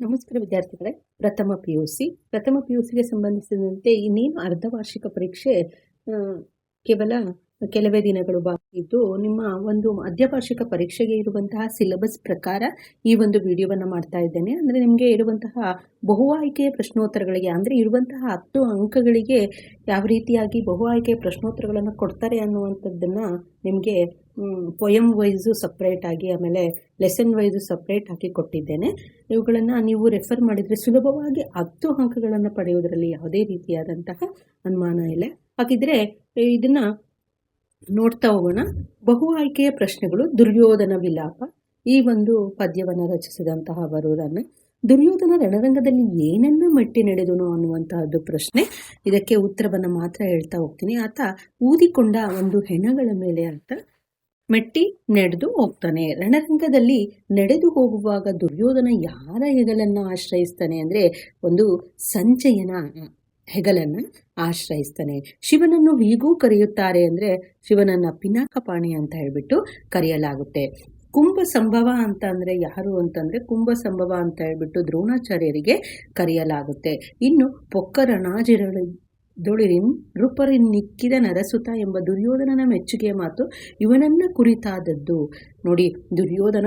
ನಮಸ್ಕಾರ ವಿದ್ಯಾರ್ಥಿಗಳೇ. ಪ್ರಥಮ ಪಿ ಯು ಸಿ ಪ್ರಥಮ ಪಿ ಯು ಸಿಗೆ ಸಂಬಂಧಿಸಿದಂತೆ ಇನ್ನೇನು ಅರ್ಧವಾರ್ಷಿಕ ಪರೀಕ್ಷೆ ಕೇವಲ ಕೆಲವೇ ದಿನಗಳು ಬಾಕಿ ಇದ್ದು, ನಿಮ್ಮ ಒಂದು ಮಧ್ಯವಾರ್ಷಿಕ ಪರೀಕ್ಷೆಗೆ ಇರುವಂತಹ ಸಿಲೆಬಸ್ ಪ್ರಕಾರ ಈ ಒಂದು ವಿಡಿಯೋವನ್ನು ಮಾಡ್ತಾ ಇದ್ದೇನೆ. ಅಂದರೆ ನಿಮಗೆ ಇರುವಂತಹ ಬಹು ಆಯ್ಕೆಯ ಪ್ರಶ್ನೋತ್ತರಗಳಿಗೆ, ಅಂದರೆ ಇರುವಂತಹ ಹತ್ತು ಅಂಕಗಳಿಗೆ ಯಾವ ರೀತಿಯಾಗಿ ಬಹು ಆಯ್ಕೆಯ ಪ್ರಶ್ನೋತ್ತರಗಳನ್ನು ಕೊಡ್ತಾರೆ ಅನ್ನುವಂಥದ್ದನ್ನು ನಿಮಗೆ ಪೊಯಮ್ ವೈಸು ಸಪ್ರೇಟ್ ಆಗಿ, ಆಮೇಲೆ ಲೆಸನ್ ವೈಸು ಸಪ್ರೇಟ್ ಹಾಕಿ ಕೊಟ್ಟಿದ್ದೇನೆ. ಇವುಗಳನ್ನು ನೀವು ರೆಫರ್ ಮಾಡಿದರೆ ಸುಲಭವಾಗಿ ಹತ್ತು ಅಂಕಗಳನ್ನು ಪಡೆಯುವುದರಲ್ಲಿ ಯಾವುದೇ ರೀತಿಯಾದಂತಹ ಅನುಮಾನ ಇಲ್ಲ. ಹಾಗಿದ್ರೆ, ಇದನ್ನ ನೋಡ್ತಾ ಹೋಗೋಣ. ಬಹು ಆಯ್ಕೆಯ ಪ್ರಶ್ನೆಗಳು, ದುರ್ಯೋಧನ ವಿಲಾಪ. ಈ ಒಂದು ಪದ್ಯವನ್ನು ರಚಿಸಿದಂತಹ ಬರುವುದನ್ನು ದುರ್ಯೋಧನ ರಣರಂಗದಲ್ಲಿ ಏನನ್ನ ಮಟ್ಟಿ ನಡೆದನು ಅನ್ನುವಂತಹದ್ದು ಪ್ರಶ್ನೆ. ಇದಕ್ಕೆ ಉತ್ತರವನ್ನು ಮಾತ್ರ ಹೇಳ್ತಾ ಹೋಗ್ತೀನಿ. ಆತ ಊದಿಕೊಂಡ ಒಂದು ಹೆಣಗಳ ಮೇಲೆ ಅಂತ ಮೆಟ್ಟಿ ನಡೆದು ಹೋಗ್ತಾನೆ. ರಣರಂಗದಲ್ಲಿ ನಡೆದು ಹೋಗುವಾಗ ದುರ್ಯೋಧನ ಯಾರ ಹೆಗಲನ್ನು ಆಶ್ರಯಿಸ್ತಾನೆ ಅಂದರೆ ಒಂದು ಸಂಜಯನ ಹೆಗಲನ್ನ ಆಶ್ರಯಿಸ್ತಾನೆ. ಶಿವನನ್ನು ಹೀಗೂ ಕರೆಯುತ್ತಾರೆ ಅಂದ್ರೆ ಶಿವನನ್ನ ಪಿನಾಕಪಾಣಿ ಅಂತ ಹೇಳ್ಬಿಟ್ಟು ಕರೆಯಲಾಗುತ್ತೆ. ಕುಂಭ ಸಂಭವ ಅಂತ ಅಂದ್ರೆ ಯಾರು ಅಂತಂದ್ರೆ ಕುಂಭ ಸಂಭವ ಅಂತ ಹೇಳ್ಬಿಟ್ಟು ದ್ರೋಣಾಚಾರ್ಯರಿಗೆ ಕರೆಯಲಾಗುತ್ತೆ. ಇನ್ನು ಪೊಕ್ಕರಣಾಜಿರಳು ದೊಳಿರಿನ್ ನೃಪರಿನ್ ನಿಕ್ಕಿದ ನರಸುತ ಎಂಬ ದುರ್ಯೋಧನನ ಮೆಚ್ಚುಗೆಯ ಮಾತು ಇವನನ್ನ ಕುರಿತಾದದ್ದು. ನೋಡಿ, ದುರ್ಯೋಧನ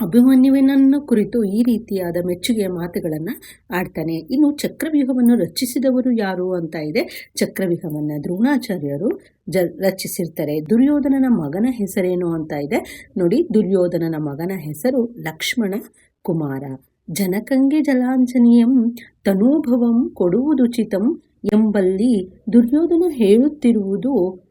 ಅಭಿಮನ್ಯುವಿನನ್ನು ಕುರಿತು ಈ ರೀತಿಯಾದ ಮೆಚ್ಚುಗೆಯ ಮಾತುಗಳನ್ನು ಆಡ್ತಾನೆ. ಇನ್ನು ಚಕ್ರವ್ಯೂಹವನ್ನು ರಚಿಸಿದವರು ಯಾರು ಅಂತ ಇದೆ. ಚಕ್ರವ್ಯೂಹವನ್ನು ದ್ರೋಣಾಚಾರ್ಯರು ಜ, ರಚಿಸಿರ್ತಾರೆ. ದುರ್ಯೋಧನನ ಮಗನ ಹೆಸರೇನು ಅಂತ ಇದೆ. ನೋಡಿ, ದುರ್ಯೋಧನನ ಮಗನ ಹೆಸರು ಲಕ್ಷ್ಮಣ ಕುಮಾರ. ಜನಕಂಗೆ ಜಲಾಂಜನೀಯಂ, ತನೂಭವಂ ಕೊಡುವುದುಚಿತಂ ಎಂಬಲ್ಲಿ ದುರ್ಯೋಧನ ಹೇಳುತ್ತಿರುವುದು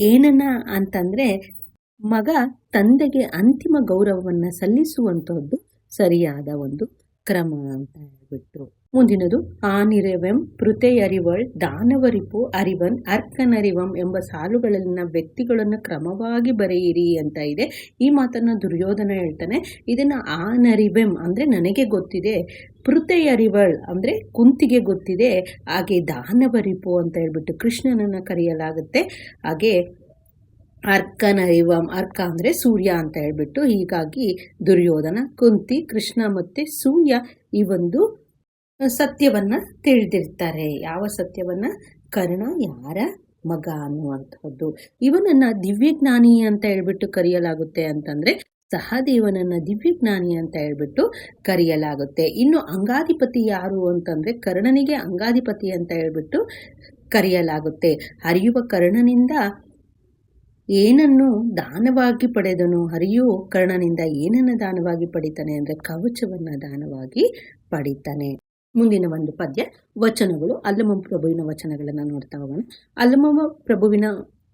ಏನನ್ನ ಅಂತಂದ್ರೆ ಮಗ ತಂದೆಗೆ ಅಂತಿಮ ಗೌರವವನ್ನು ಸಲ್ಲಿಸುವಂಥದ್ದು ಸರಿಯಾದ ಒಂದು ಕ್ರಮ ಅಂತ ಹೇಳ್ಬಿಟ್ರು. ಮುಂದಿನದು, ಆನಿರವೆಂ ಪೃತೆಯರಿವಳ್ ದಾನವರಿಪು ಅರಿವನ್ ಅರ್ಕನರಿವಂ ಎಂಬ ಸಾಲುಗಳಲ್ಲಿನ ವ್ಯಕ್ತಿಗಳನ್ನು ಕ್ರಮವಾಗಿ ಬರೆಯಿರಿ ಅಂತ ಇದೆ. ಈ ಮಾತನ್ನ ದುರ್ಯೋಧನ ಹೇಳ್ತಾನೆ. ಇದನ್ನ ಆನರಿವೆಂ ಅಂದ್ರೆ ನನಗೆ ಗೊತ್ತಿದೆ ಪೃತೆಯರಿವಳ್ ಅಂದ್ರೆ ಕುಂತಿಗೆ ಗೊತ್ತಿದೆ, ಹಾಗೆ ದಾನವರಿಪು ಅಂತ ಹೇಳ್ಬಿಟ್ಟು ಕೃಷ್ಣನನ್ನು ಕರೆಯಲಾಗುತ್ತೆ. ಹಾಗೆ ಅರ್ಕನರಿವಂ, ಅರ್ಕ ಅಂದರೆ ಸೂರ್ಯ ಅಂತ ಹೇಳ್ಬಿಟ್ಟು ಹೀಗಾಗಿ ದುರ್ಯೋಧನ, ಕುಂತಿ, ಕೃಷ್ಣ ಮತ್ತೆ ಸೂರ್ಯ ಈ ಒಂದು ಸತ್ಯವನ್ನ ತಿಳಿದಿರ್ತಾರೆ. ಯಾವ ಸತ್ಯವನ್ನ? ಕರ್ಣ, ಯಾರ? ಮಗ ಅನ್ನುವಂಥದ್ದು. ಇವನನ್ನ ದಿವ್ಯಜ್ಞಾನಿ ಅಂತ ಹೇಳ್ಬಿಟ್ಟು ಕರೆಯಲಾಗುತ್ತೆ ಅಂತಂದ್ರೆ ಸಹದೇವನನ್ನ ದಿವ್ಯಜ್ಞಾನಿ ಅಂತ ಹೇಳ್ಬಿಟ್ಟು ಕರೆಯಲಾಗುತ್ತೆ. ಇನ್ನು ಅಂಗಾಧಿಪತಿ ಯಾರು ಅಂತಂದ್ರೆ ಕರ್ಣನಿಗೆ ಅಂಗಾಧಿಪತಿ ಅಂತ ಹೇಳ್ಬಿಟ್ಟು ಕರೆಯಲಾಗುತ್ತೆ. ಹರಿಯುವ ಕರ್ಣನಿಂದ ಏನನ್ನು ದಾನವಾಗಿ ಪಡೆದನು? ಹರಿಯು ಕರ್ಣನಿಂದ ಏನನ್ನು ದಾನವಾಗಿ ಪಡಿತಾನೆ ಅಂದರೆ ಕವಚವನ್ನ ದಾನವಾಗಿ ಪಡಿತಾನೆ. ಮುಂದಿನ ಒಂದು ಪದ್ಯ, ವಚನಗಳು. ಅಲ್ಲಮ ಪ್ರಭುವಿನ ವಚನಗಳನ್ನು ನೋಡ್ತಾ ಹೋಗೋಣ. ಅಲ್ಲಮ ಪ್ರಭುವಿನ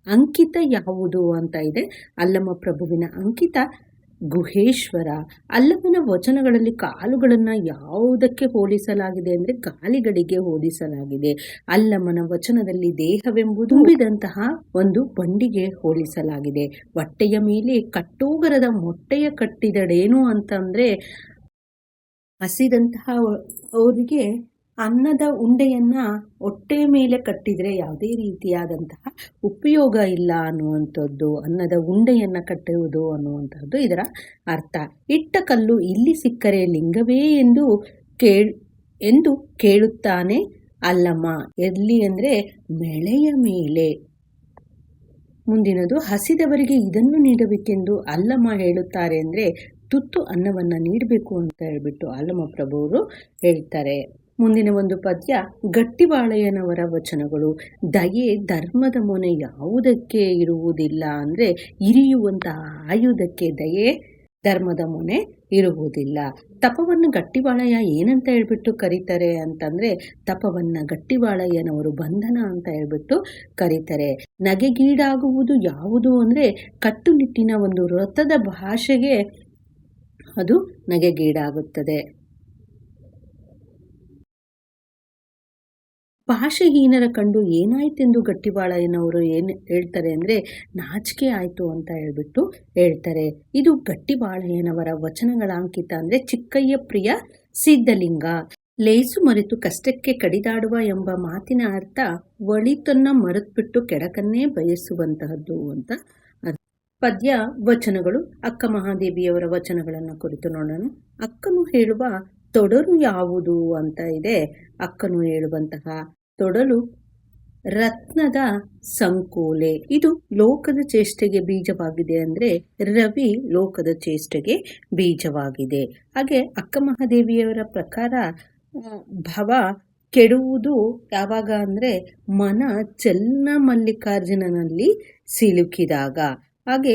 ಅಂಕಿತ ಯಾವುದು ಅಂತ ಇದೆ. ಅಲ್ಲಮ ಪ್ರಭುವಿನ ಅಂಕಿತ ಗುಹೇಶ್ವರ ಅಲ್ಲಮನ ವಚನಗಳಲ್ಲಿ ಕಾಲುಗಳನ್ನು ಯಾವುದಕ್ಕೆ ಹೋಲಿಸಲಾಗಿದೆ ಅಂದರೆ ಕಾಲಿಗಳಿಗೆ ಹೋಲಿಸಲಾಗಿದೆ. ಅಲ್ಲಮನ ವಚನದಲ್ಲಿ ದೇಹವೆಂಬುದು ತುಂಬಿದಂತಹ ಒಂದು ಬಂಡಿಗೆ ಹೋಲಿಸಲಾಗಿದೆ. ಹೊಟ್ಟೆಯ ಮೇಲೆ ಕಟ್ಟೋಗರದ ಮೊಟ್ಟೆಯ ಕಟ್ಟಿದಡೇನು ಅಂತಂದರೆ ಹಸಿದಂತಹ ಅವರಿಗೆ ಅನ್ನದ ಉಂಡೆಯನ್ನ ಹೊಟ್ಟೆ ಮೇಲೆ ಕಟ್ಟಿದ್ರೆ ಯಾವುದೇ ರೀತಿಯಾದಂತಹ ಉಪಯೋಗ ಇಲ್ಲ ಅನ್ನುವಂಥದ್ದು, ಅನ್ನದ ಉಂಡೆಯನ್ನ ಕಟ್ಟುವುದು ಅನ್ನುವಂಥದ್ದು ಇದರ ಅರ್ಥ. ಇಟ್ಟ ಕಲ್ಲು ಇಲ್ಲಿ ಸಿಕ್ಕರೆ ಲಿಂಗವೇ ಎಂದು ಕೇಳ್, ಎಂದು ಕೇಳುತ್ತಾನೆ ಅಲ್ಲಮ್ಮ. ಎಲ್ಲಿ ಅಂದರೆ ಮೆಳೆಯ ಮೇಲೆ. ಮುಂದಿನದು, ಹಸಿದವರಿಗೆ ಇದನ್ನು ನೀಡಬೇಕೆಂದು ಅಲ್ಲಮ್ಮ ಹೇಳುತ್ತಾರೆ ಅಂದರೆ ತುತ್ತು ಅನ್ನವನ್ನ ನೀಡಬೇಕು ಅಂತ ಹೇಳ್ಬಿಟ್ಟು ಅಲ್ಲಮ್ಮ ಪ್ರಭುವರು ಹೇಳ್ತಾರೆ. ಮುಂದಿನ ಒಂದು ಪದ್ಯ ಗಟ್ಟಿಬಾಳೆಯನವರ ವಚನಗಳು. ದಯೆ ಧರ್ಮದ ಮೊನೆ ಯಾವುದಕ್ಕೆ ಇರುವುದಿಲ್ಲ ಅಂದರೆ ಇರಿಯುವಂತಹ ಆಯುಧಕ್ಕೆ ದಯೆ ಧರ್ಮದ ಮೊನೆ ಇರುವುದಿಲ್ಲ. ತಪವನ್ನು ಗಟ್ಟಿಬಾಳಯ್ಯ ಏನಂತ ಹೇಳ್ಬಿಟ್ಟು ಕರೀತಾರೆ ಅಂತಂದ್ರೆ, ತಪವನ್ನ ಗಟ್ಟಿಬಾಳಯ್ಯನವರು ಬಂಧನ ಅಂತ ಹೇಳ್ಬಿಟ್ಟು ಕರೀತಾರೆ. ನಗೆಗೀಡಾಗುವುದು ಯಾವುದು ಅಂದ್ರೆ, ಕಟ್ಟುನಿಟ್ಟಿನ ಒಂದು ವೃತ್ತದ ಭಾಷೆಗೆ ಅದು ನಗೆಗೀಡಾಗುತ್ತದೆ. ಭಾಷೆಹೀನರ ಕಂಡು ಏನಾಯ್ತೆಂದು ಗಟ್ಟಿಬಾಳಯ್ಯನವರು ಏನು ಹೇಳ್ತಾರೆ ಅಂದರೆ, ನಾಚಿಕೆ ಆಯಿತು ಅಂತ ಹೇಳ್ಬಿಟ್ಟು ಹೇಳ್ತಾರೆ. ಇದು ಗಟ್ಟಿಬಾಳಯ್ಯನವರ ವಚನಗಳ ಅಂಕಿತ ಅಂದರೆ, ಚಿಕ್ಕಯ್ಯ ಪ್ರಿಯ ಸಿದ್ಧಲಿಂಗ. ಲೇಸು ಮರೆತು ಕಷ್ಟಕ್ಕೆ ಕಡಿದಾಡುವ ಎಂಬ ಮಾತಿನ ಅರ್ಥ ಒಳಿತನ್ನ ಮರೆತುಬಿಟ್ಟು ಕೆಡಕನ್ನೇ ಬಯಸುವಂತಹದ್ದು ಅಂತ. ಪದ್ಯ, ವಚನಗಳು. ಅಕ್ಕ ಮಹಾದೇವಿಯವರ ವಚನಗಳನ್ನು ಕುರಿತು ನೋಡೋಣ. ಅಕ್ಕನು ಹೇಳುವ ತೊಡರು ಯಾವುದು ಅಂತ ಇದೆ. ಅಕ್ಕನು ಹೇಳುವಂತಹ ತೊಡಲು ರತ್ನದ ಸಂಕೋಲೆ. ಇದು ಲೋಕದ ಚೇಷ್ಟೆಗೆ ಬೀಜವಾಗಿದೆ ಅಂದ್ರೆ ರವಿ ಲೋಕದ ಚೇಷ್ಟೆಗೆ ಬೀಜವಾಗಿದೆ. ಹಾಗೆ ಅಕ್ಕ ಮಹಾದೇವಿಯವರ ಪ್ರಕಾರ ಭವ ಕೆಡುವುದು ಯಾವಾಗ ಅಂದ್ರೆ ಮನ ಚೆನ್ನ ಮಲ್ಲಿಕಾರ್ಜುನನಲ್ಲಿ ಸಿಲುಕಿದಾಗ. ಹಾಗೆ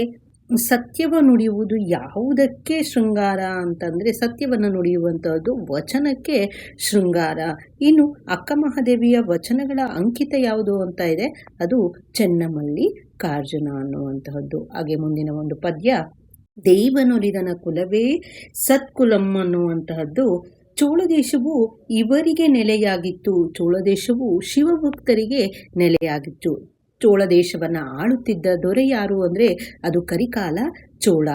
ಸತ್ಯವ ನುಡಿಯುವುದು ಯಾವುದಕ್ಕೆ ಶೃಂಗಾರ ಅಂತಂದರೆ ಸತ್ಯವನ್ನು ನುಡಿಯುವಂಥದ್ದು ವಚನಕ್ಕೆ ಶೃಂಗಾರ. ಇನ್ನು ಅಕ್ಕ ಮಹಾದೇವಿಯ ವಚನಗಳ ಅಂಕಿತ ಯಾವುದು ಅಂತ ಇದೆ? ಅದು ಚೆನ್ನಮಲ್ಲಿ ಕಾರ್ಜುನ ಅನ್ನುವಂತಹದ್ದು. ಹಾಗೆ ಮುಂದಿನ ಒಂದು ಪದ್ಯ ದೈವನುರಿದನ ಕುಲವೇ ಸತ್ಕುಲಂ ಅನ್ನುವಂತಹದ್ದು. ಚೋಳದೇಶವು ಇವರಿಗೆ ನೆಲೆಯಾಗಿತ್ತು. ಚೋಳದೇಶವು ಶಿವಭಕ್ತರಿಗೆ ನೆಲೆಯಾಗಿತ್ತು. ಚೋಳ ದೇಶವನ್ನ ಆಳುತ್ತಿದ್ದ ದೊರೆ ಯಾರು ಅಂದ್ರೆ ಅದು ಕರಿಕಾಲ ಚೋಳ.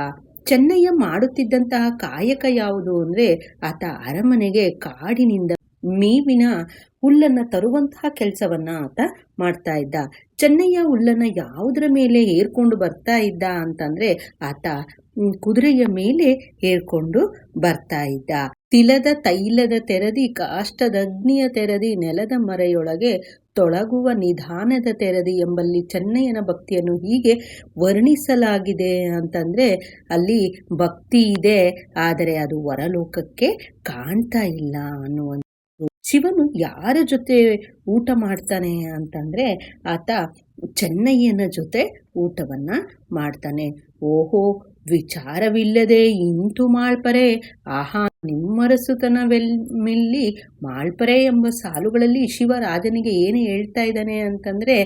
ಚೆನ್ನಯ್ಯ ಮಾಡುತ್ತಿದ್ದಂತಹ ಕಾಯಕ ಯಾವುದು ಅಂದ್ರೆ ಆತ ಅರಮನೆಗೆ ಕಾಡಿನಿಂದ ಮೇವಿನ ಹುಲ್ಲನ್ನ ತರುವಂತಹ ಕೆಲಸವನ್ನ ಆತ ಮಾಡ್ತಾ ಇದ್ದ. ಚೆನ್ನಯ್ಯ ಹುಲ್ಲನ್ನ ಯಾವುದರ ಮೇಲೆ ಏರ್ಕೊಂಡು ಬರ್ತಾ ಇದ್ದ ಅಂತಂದ್ರೆ ಆತ ಕುದುರೆಯ ಮೇಲೆ ಏರ್ಕೊಂಡು ಬರ್ತಾ ಇದ್ದ. ತಿಲದ ತೈಲದ ತೆರದಿ, ಕಾಷ್ಟದಗ್ನಿಯ ತೆರದಿ ನೆಲದ ಮರೆಯೊಳಗೆ ತೊಳಗುವ ನಿಧಾನದ ತೆರದಿ ಎಂಬಲ್ಲಿ ಚೆನ್ನಯ್ಯನ ಭಕ್ತಿಯನ್ನು ಹೀಗೆ ವರ್ಣಿಸಲಾಗಿದೆ ಅಂತಂದ್ರೆ ಅಲ್ಲಿ ಭಕ್ತಿ ಇದೆ, ಆದರೆ ಅದು ಹೊರಲೋಕಕ್ಕೆ ಕಾಣ್ತಾ ಇಲ್ಲ ಅನ್ನುವಂಥ ಶಿವನು ಯಾರ ಜೊತೆ ಊಟ ಮಾಡ್ತಾನೆ ಅಂತಂದ್ರೆ ಆತ ಚೆನ್ನಯ್ಯನ ಜೊತೆ ಊಟವನ್ನ ಮಾಡ್ತಾನೆ. ಓಹೋ, ವಿಚಾರವಿಲ್ಲದೆ ಇಂತು ಮಾಳ್ಪರೆ, ಆಹಾ ನಿಮ್ಮರಸುತನವೆಲ್ ಮಾಳ್ಪರೆ ಎಂಬ ಸಾಲುಗಳಲ್ಲಿ ಶಿವ ರಾಜನಿಗೆ ಏನು ಹೇಳ್ತಾ ಇದ್ದಾನೆ ಅಂತಂದ್ರೆ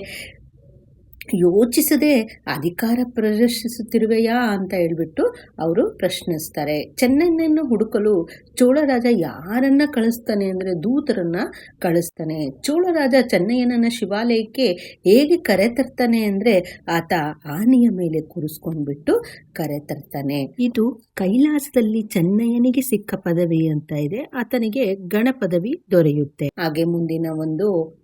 ಯೋಚಿಸದೆ ಅಧಿಕಾರ ಪ್ರದರ್ಶಿಸುತ್ತಿರುವೆಯಾ ಅಂತ ಹೇಳ್ಬಿಟ್ಟು ಅವರು ಪ್ರಶ್ನಿಸ್ತಾರೆ. ಚೆನ್ನೈನನ್ನು ಹುಡುಕಲು ಚೋಳರಾಜ ಯಾರನ್ನ ಕಳಿಸ್ತಾನೆ ಅಂದರೆ ದೂತರನ್ನ ಕಳಿಸ್ತಾನೆ. ಚೋಳರಾಜ ಚೆನ್ನಯ್ಯನನ್ನ ಶಿವಾಲಯಕ್ಕೆ ಹೇಗೆ ಕರೆತರ್ತಾನೆ ಅಂದರೆ ಆತ ಆನೆಯ ಮೇಲೆ ಕೂರಿಸ್ಕೊಂಡ್ಬಿಟ್ಟು ಕರೆತರ್ತಾನೆ ಇದು ಕೈಲಾಸದಲ್ಲಿ ಚೆನ್ನಯ್ಯನಿಗೆ ಸಿಕ್ಕ ಪದವಿ ಅಂತ ಇದೆ. ಆತನಿಗೆ ಗಣ ಪದವಿ ದೊರೆಯುತ್ತೆ. ಹಾಗೆ ಮುಂದಿನ ಒಂದು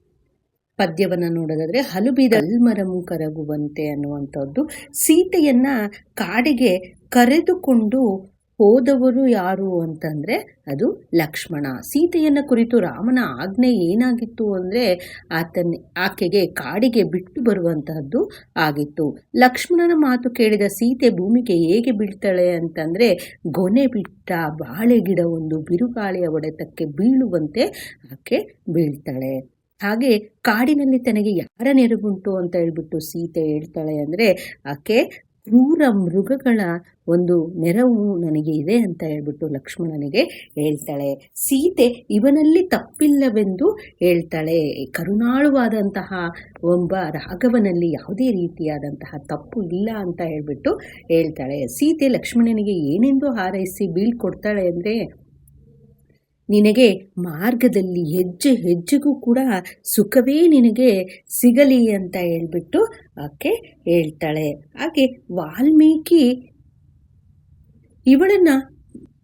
ಪದ್ಯವನ್ನ ನೋಡೋದಾದ್ರೆ ಹಲುಬಿದ ಅಲ್ಮರಮು ಕರಗುವಂತೆ ಅನ್ನುವಂಥದ್ದು. ಸೀತೆಯನ್ನ ಕಾಡಿಗೆ ಕರೆದುಕೊಂಡು ಹೋದವರು ಯಾರು ಅಂತಂದ್ರೆ ಅದು ಲಕ್ಷ್ಮಣ. ಸೀತೆಯನ್ನ ಕುರಿತು ರಾಮನ ಆಜ್ಞೆ ಏನಾಗಿತ್ತು ಅಂದ್ರೆ ಆತನ, ಆಕೆಗೆ ಕಾಡಿಗೆ ಬಿಟ್ಟು ಬರುವಂತಹದ್ದು ಆಗಿತ್ತು. ಲಕ್ಷ್ಮಣನ ಮಾತು ಕೇಳಿದ ಸೀತೆ ಭೂಮಿಗೆ ಹೇಗೆ ಬೀಳ್ತಾಳೆ ಅಂತಂದ್ರೆ ಗೊನೆ ಬಿಟ್ಟ ಬಾಳೆ ಒಂದು ಬಿರುಗಾಳಿಯ ಒಡೆತಕ್ಕೆ ಬೀಳುವಂತೆ ಆಕೆ ಬೀಳ್ತಾಳೆ. ಹಾಗೆ ಕಾಡಿನಲ್ಲಿ ತನಗೆ ಯಾರ ನೆರವುಂಟು ಅಂತ ಹೇಳ್ಬಿಟ್ಟು ಸೀತೆ ಹೇಳ್ತಾಳೆ ಅಂದ್ರೆ, ಆಕೆ ಕ್ರೂರ ಮೃಗಗಳ ಒಂದು ನೆರವು ನನಗೆ ಇದೆ ಅಂತ ಹೇಳ್ಬಿಟ್ಟು ಲಕ್ಷ್ಮಣನಿಗೆ ಹೇಳ್ತಾಳೆ. ಸೀತೆ ಇವನಲ್ಲಿ ತಪ್ಪಿಲ್ಲವೆಂದು ಹೇಳ್ತಾಳೆ. ಕರುಣಾಳುವಾದಂತಹ ಒಬ್ಬ ರಾಘವನಲ್ಲಿ ಯಾವುದೇ ರೀತಿಯಾದಂತಹ ತಪ್ಪು ಇಲ್ಲ ಅಂತ ಹೇಳ್ಬಿಟ್ಟು ಹೇಳ್ತಾಳೆ. ಸೀತೆ ಲಕ್ಷ್ಮಣನಿಗೆ ಏನೆಂದು ಹಾರೈಸಿ ಬೀಳ್ಕೊಡ್ತಾಳೆ ಅಂದ್ರೆ ನಿನಗೆ ಮಾರ್ಗದಲ್ಲಿ ಹೆಜ್ಜೆ ಹೆಜ್ಜೆಗೂ ಕೂಡ ಸುಖವೇ ನಿನಗೆ ಸಿಗಲಿ ಅಂತ ಹೇಳ್ಬಿಟ್ಟು ಆಕೆ ಹೇಳ್ತಾಳೆ. ಹಾಗೆ ವಾಲ್ಮೀಕಿ ಇವಳನ್ನ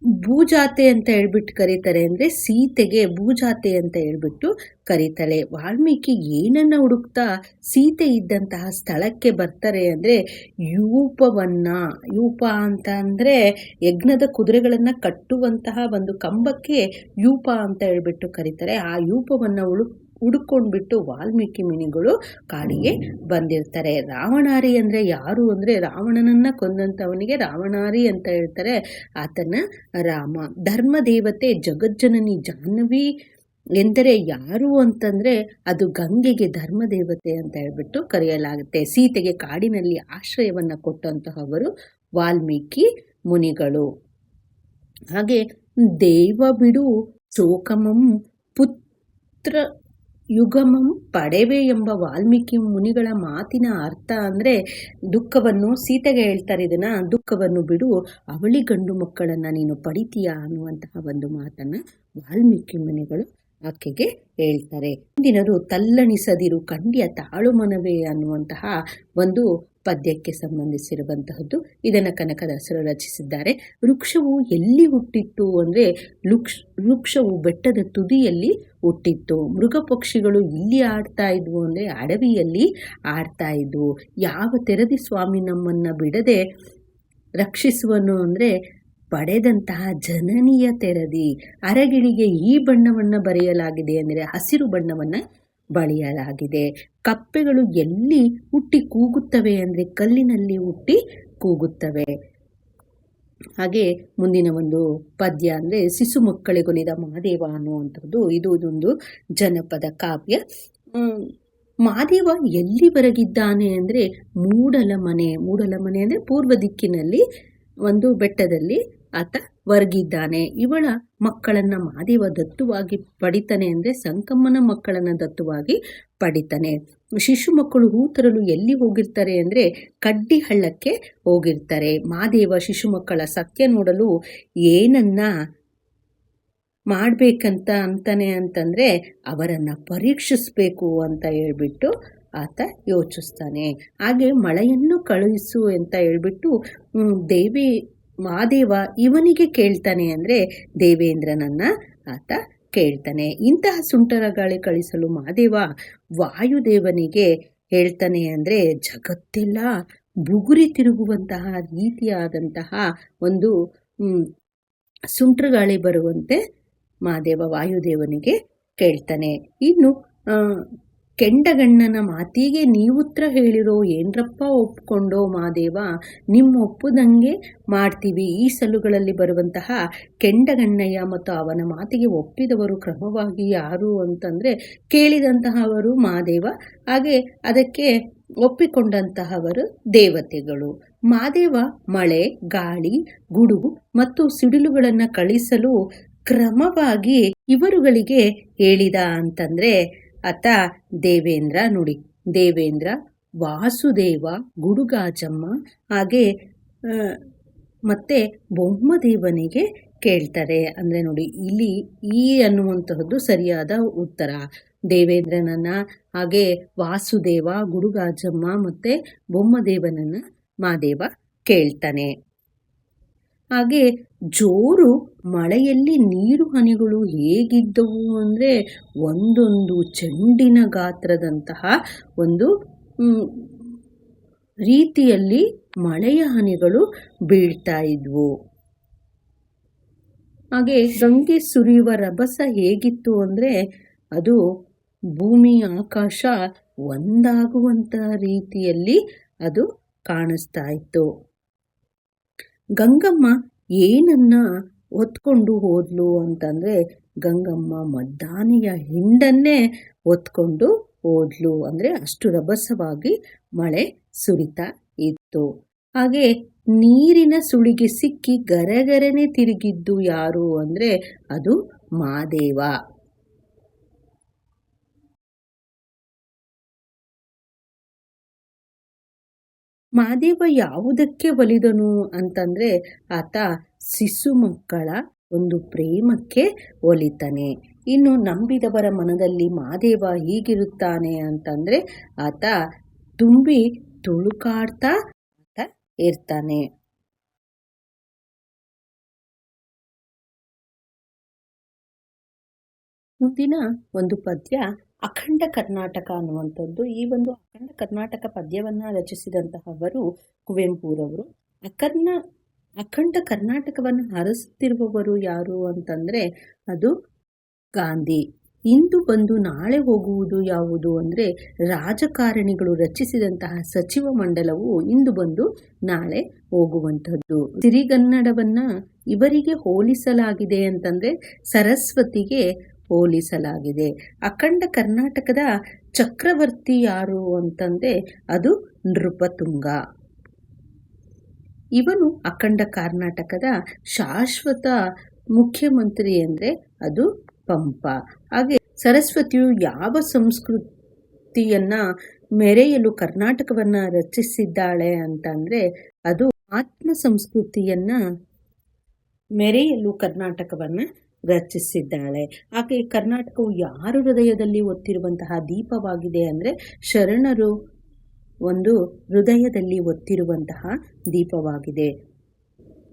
ಭೂಜಾತೆ ಅಂತ ಹೇಳ್ಬಿಟ್ಟು ಕರೀತಾರೆ ಅಂದ್ರೆ ಸೀತೆಗೆ ಭೂಜಾತೆ ಅಂತ ಹೇಳ್ಬಿಟ್ಟು ಕರೀತಾಳೆ. ವಾಲ್ಮೀಕಿ ಏನನ್ನ ಹುಡುಕ್ತಾ ಸೀತೆ ಇದ್ದಂತಹ ಸ್ಥಳಕ್ಕೆ ಬರ್ತಾರೆ ಅಂದ್ರೆ ಯೂಪವನ್ನ. ಯೂಪ ಅಂತ ಅಂದ್ರೆ ಯಜ್ಞದ ಕುದುರೆಗಳನ್ನು ಕಟ್ಟುವಂತಹ ಒಂದು ಕಂಬಕ್ಕೆ ಯೂಪ ಅಂತ ಹೇಳ್ಬಿಟ್ಟು ಕರೀತಾರೆ. ಆ ಯೂಪವನ್ನ ಉಳು ಹುಡುಕೊಂಡ್ಬಿಟ್ಟು ವಾಲ್ಮೀಕಿ ಮುನಿಗಳು ಕಾಡಿಗೆ ಬಂದಿರ್ತಾರೆ. ರಾವಣಾರಿ ಅಂದ್ರೆ ಯಾರು ಅಂದ್ರೆ ರಾವಣನನ್ನ ಕೊಂದಂತವನಿಗೆ ರಾವಣಾರಿ ಅಂತ ಹೇಳ್ತಾರೆ. ಆತನ ರಾಮ. ಧರ್ಮ ದೇವತೆ ಜಗಜ್ಜನನಿ ಜಾಹ್ನವಿ ಎಂದರೆ ಯಾರು ಅಂತಂದ್ರೆ ಅದು ಗಂಗೆಗೆ ಧರ್ಮ ದೇವತೆ ಅಂತ ಹೇಳ್ಬಿಟ್ಟು ಕರೆಯಲಾಗುತ್ತೆ. ಸೀತೆಗೆ ಕಾಡಿನಲ್ಲಿ ಆಶ್ರಯವನ್ನ ಕೊಟ್ಟಂತಹವರು ವಾಲ್ಮೀಕಿ ಮುನಿಗಳು. ಹಾಗೆ, ದೇವ ಬಿಡು ಚೋಕಮಂ ಪುತ್ರ ಯುಗಮಂ ಪಡೆವೆ ಎಂಬ ವಾಲ್ಮೀಕಿ ಮುನಿಗಳ ಮಾತಿನ ಅರ್ಥ ಅಂದರೆ ದುಃಖವನ್ನು ಸೀತೆಗೆ ಹೇಳ್ತಾರೆ ಇದನ್ನ, ದುಃಖವನ್ನು ಬಿಡು, ಅವಳಿ ಗಂಡು ಮಕ್ಕಳನ್ನು ನೀನು ಪಡಿತೀಯಾ ಅನ್ನುವಂತಹ ಒಂದು ಮಾತನ್ನು ವಾಲ್ಮೀಕಿ ಮುನಿಗಳು ಆಕೆಗೆ ಹೇಳ್ತಾರೆ. ಮುಂದಿನದು ತಲ್ಲಣಿಸದಿರು, ಖಂಡ್ಯ ತಾಳುಮನವೇ ಅನ್ನುವಂತಹ ಒಂದು ಪದ್ಯಕ್ಕೆ ಸಂಬಂಧಿಸಿರುವಂತಹದ್ದು. ಇದನ್ನು ಕನಕದಾಸರು ರಚಿಸಿದ್ದಾರೆ. ವೃಕ್ಷವು ಎಲ್ಲಿ ಹುಟ್ಟಿತ್ತು ಅಂದರೆ ಲುಕ್ಷ್, ವೃಕ್ಷವು ಬೆಟ್ಟದ ತುದಿಯಲ್ಲಿ ಹುಟ್ಟಿತ್ತು. ಮೃಗ ಪಕ್ಷಿಗಳು ಇಲ್ಲಿ ಆಡ್ತಾ ಇದ್ವು ಅಂದರೆ ಅಡವಿಯಲ್ಲಿ ಆಡ್ತಾ ಇದ್ವು. ಯಾವ ತೆರದಿ ಸ್ವಾಮಿ ನಮ್ಮನ್ನು ಬಿಡದೆ ರಕ್ಷಿಸುವನು ಅಂದರೆ ಪಡೆದಂತಹ ಜನನಿಯ ತೆರದಿ. ಅರಗಿಳಿಗೆ ಈ ಬಣ್ಣವನ್ನು ಬರೆಯಲಾಗಿದೆ ಅಂದರೆ ಹಸಿರು ಬಣ್ಣವನ್ನು ಬಳಿಯಲಾಗಿದೆ. ಕಪ್ಪೆಗಳು ಎಲ್ಲಿ ಹುಟ್ಟಿ ಕೂಗುತ್ತವೆ ಅಂದರೆ ಕಲ್ಲಿನಲ್ಲಿ ಹುಟ್ಟಿ ಕೂಗುತ್ತವೆ. ಹಾಗೆ ಮುಂದಿನ ಒಂದು ಪದ್ಯ ಅಂದರೆ ಶಿಶು ಮಕ್ಕಳಿಗೊಲಿದ ಮಹಾದೇವ ಅನ್ನುವಂಥದ್ದು. ಇದು ಒಂದು ಜನಪದ ಕಾವ್ಯ. ಮಹಾದೇವ ಎಲ್ಲಿ ಬರಗಿದ್ದಾನೆ ಅಂದರೆ ಮೂಡಲ ಮನೆ. ಮೂಡಲ ಮನೆ ಅಂದರೆ ಪೂರ್ವ ದಿಕ್ಕಿನಲ್ಲಿ, ಒಂದು ಬೆಟ್ಟದಲ್ಲಿ ಆತ ವರ್ಗಿದ್ದಾನೆ. ಇವಳ ಮಕ್ಕಳನ್ನ ಮಾದೇವ ದತ್ತುವಾಗಿ ಪಡಿತಾನೆ ಅಂದರೆ ಸಂಕಮ್ಮನ ಮಕ್ಕಳನ್ನ ದತ್ತುವಾಗಿ ಪಡಿತಾನೆ. ಶಿಶು ಮಕ್ಕಳು ಹೂ ತರಲು ಎಲ್ಲಿ ಹೋಗಿರ್ತಾರೆ ಅಂದರೆ ಕಡ್ಡಿ ಹಳ್ಳಕ್ಕೆ ಹೋಗಿರ್ತಾರೆ. ಮಾದೇವ ಶಿಶು ಮಕ್ಕಳ ಸತ್ಯ ನೋಡಲು ಏನನ್ನ ಮಾಡಬೇಕಂತ ಅಂತಾನೆ ಅಂತಂದರೆ ಅವರನ್ನು ಪರೀಕ್ಷಿಸಬೇಕು ಅಂತ ಹೇಳ್ಬಿಟ್ಟು ಆತ ಯೋಚಿಸ್ತಾನೆ. ಹಾಗೆ ಮಳೆಯನ್ನು ಕಳುಹಿಸು ಅಂತ ಹೇಳ್ಬಿಟ್ಟು ದೇವಿ ಮಹಾದೇವ ಇವನಿಗೆ ಕೇಳ್ತಾನೆ ಅಂದರೆ ದೇವೇಂದ್ರನನ್ನ ಆತ ಕೇಳ್ತಾನೆ. ಇಂತಹ ಸುಂಟರ ಗಾಳಿ ಕಳಿಸಲು ಮಹಾದೇವ ವಾಯುದೇವನಿಗೆ ಹೇಳ್ತಾನೆ ಅಂದರೆ ಜಗತ್ತೆಲ್ಲ ಬುಗುರಿ ತಿರುಗುವಂತಹ ರೀತಿಯಾದಂತಹ ಒಂದು ಸುಂಟರ ಗಾಳಿ ಬರುವಂತೆ ಮಹಾದೇವ ವಾಯುದೇವನಿಗೆ ಕೇಳ್ತಾನೆ. ಇನ್ನು ಕೆಂಡಗಣ್ಣನ ಮಾತಿಗೆ ನೀವುತ್ರ ಹೇಳಿರೋ ಏನ್ರಪ್ಪ ಒಪ್ಕೊಂಡೋ ಮಾದೇವ ನಿಮ್ಮ ಒಪ್ಪದಂಗೆ ಮಾಡ್ತೀವಿ. ಈ ಸಲುಗಳಲ್ಲಿ ಬರುವಂತಹ ಕೆಂಡಗಣ್ಣಯ್ಯ ಮತ್ತು ಅವನ ಮಾತಿಗೆ ಒಪ್ಪಿದವರು ಕ್ರಮವಾಗಿ ಯಾರು ಅಂತಂದರೆ ಕೇಳಿದಂತಹವರು ಮಾದೇವ. ಹಾಗೆ ಅದಕ್ಕೆ ಒಪ್ಪಿಕೊಂಡಂತಹವರು ದೇವತೆಗಳು. ಮಾದೇವ ಮಳೆ, ಗಾಳಿ, ಗುಡು ಮತ್ತು ಸಿಡಿಲುಗಳನ್ನು ಕಳಿಸಲು ಕ್ರಮವಾಗಿ ಇವರುಗಳಿಗೆ ಹೇಳಿದ ಅಂತಂದ್ರೆ ಅತ ದೇವೇಂದ್ರ ನುಡಿ. ದೇವೇಂದ್ರ, ವಾಸುದೇವ, ಗುಡುಗಾಜಮ್ಮ ಹಾಗೆ ಮತ್ತೆ ಬೊಮ್ಮದೇವನಿಗೆ ಕೇಳ್ತಾರೆ. ಅಂದರೆ ನೋಡಿ, ಇಲ್ಲಿ ಈ ಅನ್ನುವಂತಹದ್ದು ಸರಿಯಾದ ಉತ್ತರ. ದೇವೇಂದ್ರನನ್ನ ಹಾಗೆ ವಾಸುದೇವ, ಗುಡುಗಾಜಮ್ಮ ಮತ್ತೆ ಬೊಮ್ಮದೇವನನ್ನ ಮಾದೇವ ಕೇಳ್ತಾನೆ. ಹಾಗೆ ಜೋರು ಮಳೆಯಲ್ಲಿ ನೀರು ಹನಿಗಳು ಹೇಗಿದ್ದವು ಅಂದರೆ ಒಂದೊಂದು ಚೆಂಡಿನ ಗಾತ್ರದಂತಹ ಒಂದು ರೀತಿಯಲ್ಲಿ ಮಳೆಯ ಹನಿಗಳು ಬೀಳ್ತಾ ಇದ್ವು. ಹಾಗೆ ಗಂಗೆ ಸುರಿಯುವ ರಭಸ ಹೇಗಿತ್ತು ಅಂದರೆ ಅದು ಭೂಮಿ ಆಕಾಶ ಒಂದಾಗುವಂತಹ ರೀತಿಯಲ್ಲಿ ಅದು ಕಾಣಿಸ್ತಾ ಗಂಗಮ್ಮ ಏನನ್ನ ಹೊತ್ಕೊಂಡು ಹೋದ್ಲು ಅಂತಂದರೆ ಗಂಗಮ್ಮ ಮದ್ದಾನಿಯ ಹಿಂಡನ್ನೇ ಹೊತ್ಕೊಂಡು ಹೋದ್ಲು ಅಂದರೆ ಅಷ್ಟು ರಭಸವಾಗಿ ಮಳೆ ಸುರಿತಾ ಇತ್ತು. ಹಾಗೆ ನೀರಿನ ಸುಳಿಗೆ ಸಿಕ್ಕಿ ಗರಗರನೆ ತಿರುಗಿದ್ದು ಯಾರು ಅಂದರೆ ಅದು ಮಾದೇವ ಮಾದೇವ ಯಾವುದಕ್ಕೆ ಒಲಿದನು ಅಂತಂದ್ರೆ, ಆತ ಶಿಶು ಮಕ್ಕಳ ಒಂದು ಪ್ರೇಮಕ್ಕೆ ಒಲಿತಾನೆ. ಇನ್ನು ನಂಬಿದವರ ಮನದಲ್ಲಿ ಮಾದೇವ ಹೀಗಿರುತ್ತಾನೆ ಅಂತಂದ್ರೆ, ಆತ ತುಂಬಿ ತುಳುಕಾಡ್ತಾ ಆತ ಇರ್ತಾನೆ. ಮುಂದಿನ ಒಂದು ಪದ್ಯ ಅಖಂಡ ಕರ್ನಾಟಕ ಅನ್ನುವಂಥದ್ದು ಈ ಒಂದು ಅಖಂಡ ಕರ್ನಾಟಕ ಪದ್ಯವನ್ನು ರಚಿಸಿದಂತಹವರು ಕುವೆಂಪುರವರು. ಅಖಂಡ ಅಖಂಡ ಕರ್ನಾಟಕವನ್ನು ಹರಸುತ್ತಿರುವವರು ಯಾರು ಅಂತಂದರೆ ಅದು ಗಾಂಧಿ. ಇಂದು ಬಂದು ನಾಳೆ ಹೋಗುವುದು ಯಾವುದು ಅಂದರೆ ರಾಜಕಾರಣಿಗಳು ರಚಿಸಿದಂತಹ ಸಚಿವ ಮಂಡಲವು ಇಂದು ಬಂದು ನಾಳೆ ಹೋಗುವಂಥದ್ದು. ಸಿರಿಗನ್ನಡವನ್ನು ಇವರಿಗೆ ಹೋಲಿಸಲಾಗಿದೆ ಅಂತಂದ್ರೆ ಸರಸ್ವತಿಗೆ ಹೋಲಿಸಲಾಗಿದೆ. ಅಖಂಡ ಕರ್ನಾಟಕದ ಚಕ್ರವರ್ತಿ ಯಾರು ಅಂತಂದ್ರೆ ಅದು ನೃಪತುಂಗ. ಇವನು ಅಖಂಡ ಕರ್ನಾಟಕದ ಶಾಶ್ವತ ಮುಖ್ಯಮಂತ್ರಿ ಅಂದರೆ ಅದು ಪಂಪ. ಹಾಗೆ ಸರಸ್ವತಿಯು ಯಾವ ಸಂಸ್ಕೃತಿಯನ್ನ ಮೆರೆಯಲು ಕರ್ನಾಟಕವನ್ನ ರಚಿಸಿದ್ದಾಳೆ ಅಂತಂದರೆ ಅದು ಆತ್ಮ ಸಂಸ್ಕೃತಿಯನ್ನ ಮೆರೆಯಲು ಕರ್ನಾಟಕವನ್ನ ರಚಿಸಿದ್ದಾಳೆ. ಆಕೆ ಕರ್ನಾಟಕವು ಯಾರ ಹೃದಯದಲ್ಲಿ ಒತ್ತಿರುವಂತಹ ದೀಪವಾಗಿದೆ ಅಂದರೆ ಶರಣರು ಒಂದು ಹೃದಯದಲ್ಲಿ ಒತ್ತಿರುವಂತಹ ದೀಪವಾಗಿದೆ.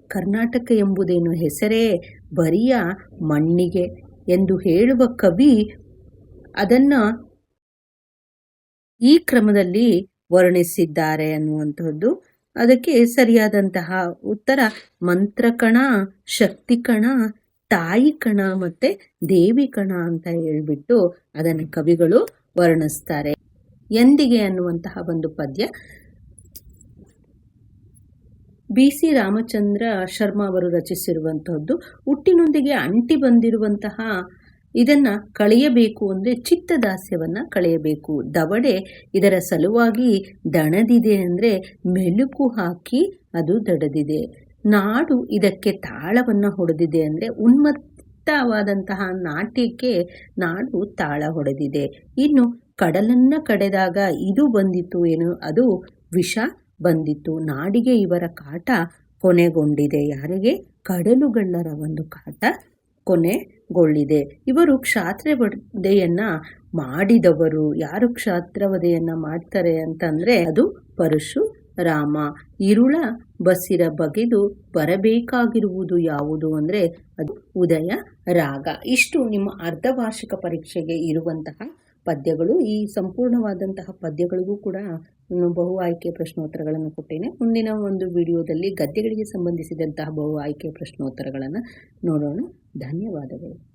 ಕರ್ನಾಟಕ ಎಂಬುದೇನು ಹೆಸರೇ? ಬರಿಯ ಮಣ್ಣಿಗೆ ಎಂದು ಹೇಳುವ ಕವಿ ಅದನ್ನ ಈ ಕ್ರಮದಲ್ಲಿ ವರ್ಣಿಸಿದ್ದಾರೆ ಅನ್ನುವಂಥದ್ದು ಅದಕ್ಕೆ ಸರಿಯಾದಂತಹ ಉತ್ತರ ಮಂತ್ರಕಣ, ಶಕ್ತಿಕಣ ತಾಯಿ ಕಣ ಮತ್ತೆ ದೇವಿ ಕಣ ಅಂತ ಹೇಳ್ಬಿಟ್ಟು ಅದನ್ನು ಕವಿಗಳು ವರ್ಣಿಸ್ತಾರೆ. ಎಂದಿಗೆ ಅನ್ನುವಂತಹ ಒಂದು ಪದ್ಯ. ಬಿ ಸಿ ರಾಮಚಂದ್ರ ಶರ್ಮಾ ಅವರು ರಚಿಸಿರುವಂತಹದ್ದು ಹುಟ್ಟಿನೊಂದಿಗೆ ಅಂಟಿ ಬಂದಿರುವಂತಹ ಇದನ್ನ ಕಳೆಯಬೇಕು ಅಂದ್ರೆ ಚಿತ್ತದಾಸ್ಯವನ್ನ ಕಳೆಯಬೇಕು. ದವಡೆ ಇದರ ಸಲುವಾಗಿ ದಣದಿದೆ ಅಂದ್ರೆ ಮೆಲುಕು ಹಾಕಿ ಅದು ದಡದಿದೆ. ನಾಡು ಇದಕ್ಕೆ ತಾಳವನ್ನು ಹೊಡೆದಿದೆ ಅಂದರೆ ಉನ್ಮತ್ತವಾದಂತಹ ನಾಟ್ಯಕ್ಕೆ ನಾಡು ತಾಳ ಹೊಡೆದಿದೆ. ಇನ್ನು ಕಡಲನ್ನು ಕಡೆದಾಗ ಇದು ಬಂದಿತ್ತು ಏನು? ಅದು ವಿಷ ಬಂದಿತ್ತು. ನಾಡಿಗೆ ಇವರ ಕಾಟ ಕೊನೆಗೊಂಡಿದೆ. ಯಾರಿಗೆ? ಕಡಲುಗಳ್ಳರ ಒಂದು ಕಾಟ ಕೊನೆಗೊಳ್ಳಿದೆ. ಇವರು ಕ್ಷಾತ್ರವದೆಯನ್ನು ಮಾಡಿದವರು. ಯಾರು ಕ್ಷಾತ್ರವದೆಯನ್ನು ಮಾಡ್ತಾರೆ ಅಂತಂದರೆ ಅದು ಪರಶು ರಾಮ, ಇರುಳ ಬಸಿರ ಬಗೆದು ಬರಬೇಕಾಗಿರುವುದು ಯಾವುದು ಅಂದರೆ ಅದು ಉದಯ, ರಾಗ. ಇಷ್ಟು ನಿಮ್ಮ ಅರ್ಧವಾರ್ಷಿಕ ಪರೀಕ್ಷೆಗೆ ಇರುವಂತಹ ಪದ್ಯಗಳು. ಈ ಸಂಪೂರ್ಣವಾದಂತಹ ಪದ್ಯಗಳಿಗೂ ಕೂಡ ಬಹು ಆಯ್ಕೆ ಪ್ರಶ್ನೋತ್ತರಗಳನ್ನು ಕೊಟ್ಟೇನೆ. ಮುಂದಿನ ಒಂದು ವಿಡಿಯೋದಲ್ಲಿ ಗದ್ಯಗಳಿಗೆ ಸಂಬಂಧಿಸಿದಂತಹ ಬಹು ಆಯ್ಕೆ ಪ್ರಶ್ನೋತ್ತರಗಳನ್ನು ನೋಡೋಣ. ಧನ್ಯವಾದಗಳು.